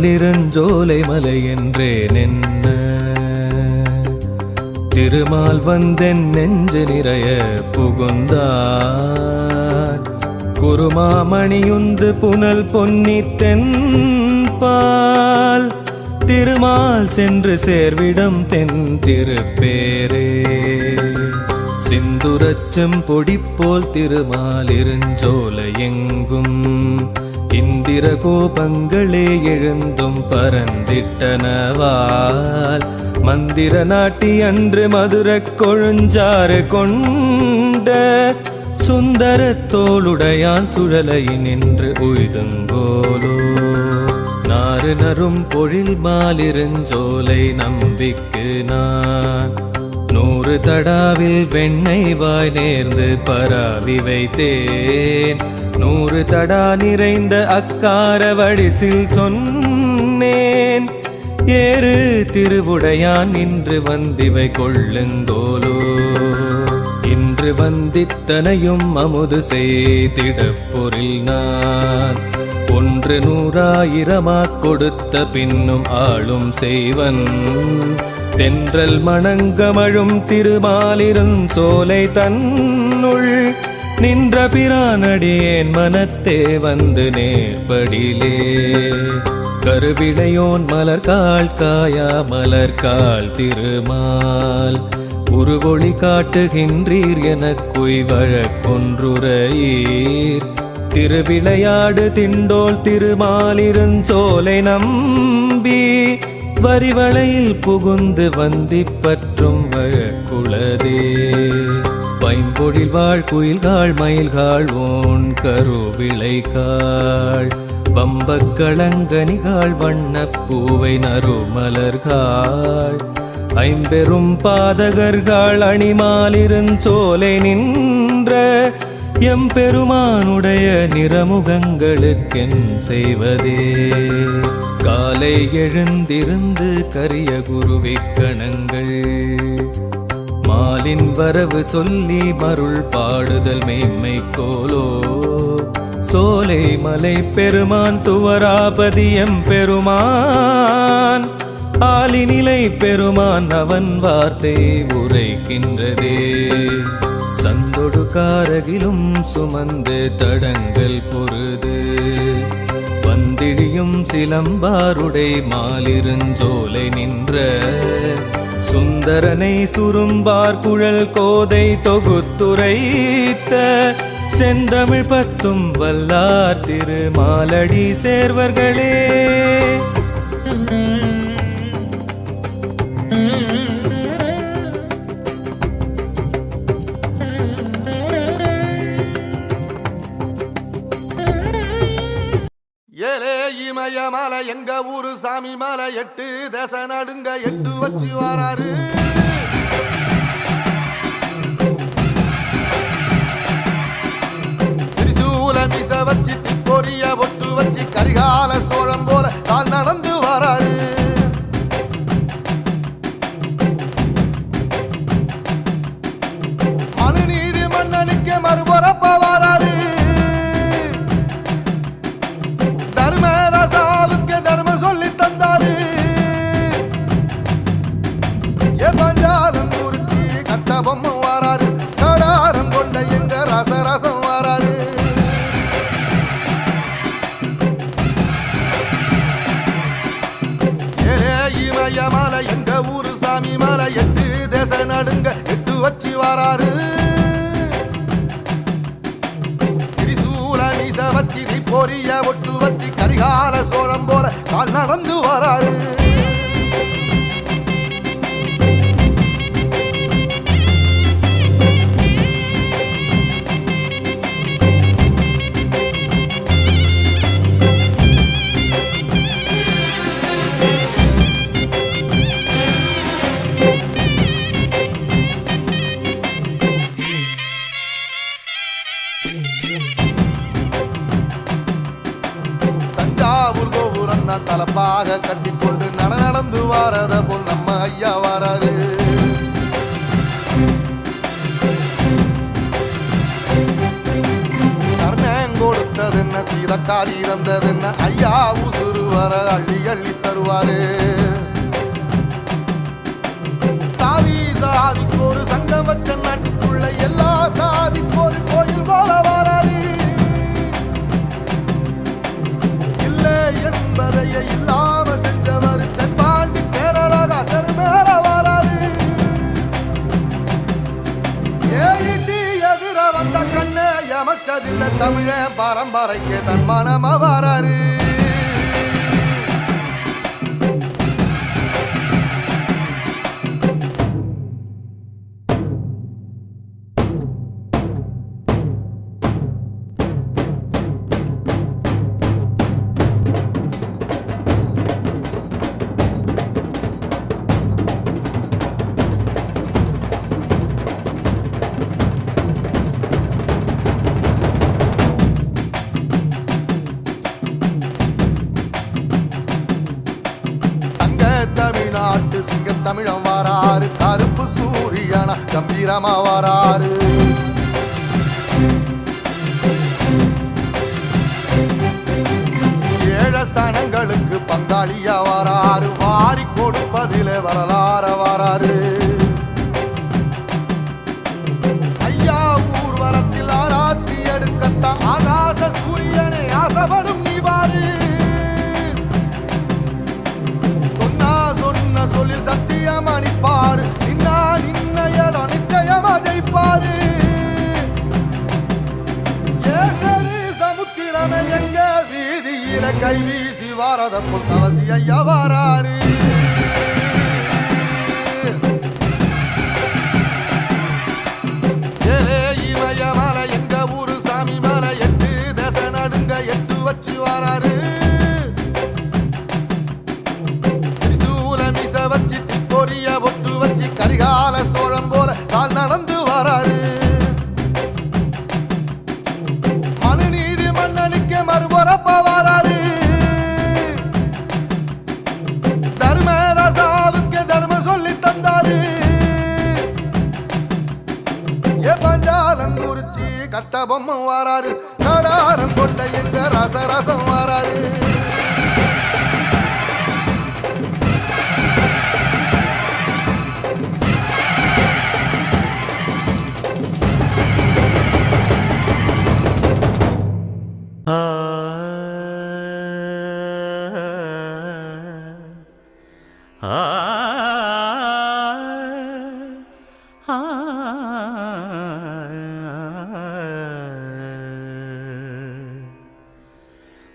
இருஞ்சோலை மலை என்றேன் என்ன திருமால் வந்தென் நெஞ்சு நிறைய புகுந்தார். குருமாமணியுந்து புனல் பொன்னி தென்பால். திருமால் சென்று சேர்விடம் தென் திருப்பேரே. சிந்துரச்சம் பொடி போல் திருமால் எங்கும். இந்திர கோபங்களே எழுந்தும் பரந்திட்டனவால் மந்திர நாட்டி அன்று மதுர கொழுஞ்சாறு கொண்ட சுந்தர தோளுடையான் சுழலை நின்று உய்துங்கோலோ. நாறு நரும் பொழில் மாலிருஞ்சோலை நம்பிக்கு நான். நூறு தடாவில் வெண்ணெய் வாய் நேர்ந்து பராவி வைத்தேன். நூறு தடா நிறைந்த அக்கார வடிசில் சொன்னேன். ஏறு திருவுடையான் இன்று வந்திவை கொள்ளுந்தோலோ. இன்று வந்தித்தனையும் அமுது செய்திடப்பொருள் நான். ஒன்று நூறாயிரமா கொடுத்த பின்னும் ஆளும் செய்வன். தென்றல் மணங்கமழும் திருமாலிரும் சோலை தன்னுள். நின்ற பிரானடியேன் மனத்தே வந்து நேர்படிலே? கருவிடையோன் மலர்கால் காயா மலர்கால் திருமால். உருவொளி காட்டுகின்றீர் எனக்குய் வழக்கொன்றுரையீர் திருவிளையாடு திண்டோல் திருமாலிருஞ்சோலை நம்பி வரிவளையில் புகுந்து வந்திப்பற் பைம்பொழில் வாழ் குயில்காள் மயில்காள் ஓன் கருவிளைகாள் வம்பக் களங்கனிகாள் வண்ணப் நறுமலர்காள் ஐம்பெரும் பாதகர்கள் அணிமாலிருஞ்சோலை நின்ற எம்பெருமானுடைய நிறமுகங்களுக்கென் செய்வதே. காலை எழுந்திருந்து கரிய குருவிக்கணங்கள் மாலின் வரவு சொல்லி மருள் பாடுதல் மேன்மை கோலோ. சோலை மலை பெருமான் துவராபதியம் பெருமான். ஆலினிலை பெருமான் அவன் வார்த்தை உரைக்கின்றதே. சந்தொடு காரகிலும் சுமந்து தடங்கள் பொருது வந்திடியும் சிலம்பாருடை மாலிருஞ்சோலை நின்ற சுந்தரனை சுரும்பார் குழல் கோதை தொகுத்துரைத்த செந்தமிழ் பத்தும் வல்லார் திருமாலடி சேர்வர்களே. ஏலே இமய மலை எங்க ஊரு சாமி மலை எட்டு தச நடுங்க எட்டு வச்சு வராரு. மலை எங்க ஊரு சாமி மலை எட்டு தேச நடுங்க எட்டு வச்சு வராரு. திரிசூல நீச வச்சி பொரிய ஒட்டு வச்சு கரிகால சோழம் போல கால் நடந்து வராரு. தஞ்சாவூர் கோபுரம் தான் தலப்பாக கட்டிக்கொண்டு நட நடந்து வாரத போல் நம்ம ஐயா வாராரு. கர்ணன் சீதக்காரி என்ன ஐயா உசுறு வர அள்ளி அள்ளி தருவாரு. சாதி சாதிக்கோரு ஒரு சங்கம் வச்ச நாட்டுக்குள்ள எல்லா சாதிக்கோரு என்பதையே இல்லாம செஞ்சவர் தென்பாண்டி கேரளாக தெருமேல வராது. ஏயிட்டி எதிர வந்த கண்ணே எமச்சதில்லை தமிழ பரம்பரைக்கு தன் மனம வராரு சூரியனா கம்பீரமா வராரு. ஏழ சனங்களுக்கு பங்காளியா வராரு. வாரி கொடுப்பதிலே வரலாற வாராரு. ஐயா ஊர்வலத்தில் ஆராத்தி எடுக்கத்தான் ஆகாச சூரியனை ஆசைப்படும் நீ வாரு சொன்னா சொன்ன சொல்லில் சத்தியம் கை வீசி வாரத புத்தவசி ஐயா வாராரு. ஏலே எங்க ஊரு சாமி மலை எட்டு தசை நடுங்க எட்டு வச்சு வாராரு. பொரிய ஏ பஞ்சாலம் குறிச்சி கட்ட பொம்மை வாராரு கடாரம் கொண்ட எங்க ரசரசம் வாராரு.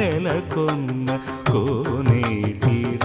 കൊന്ന കോനേട്ടിരായ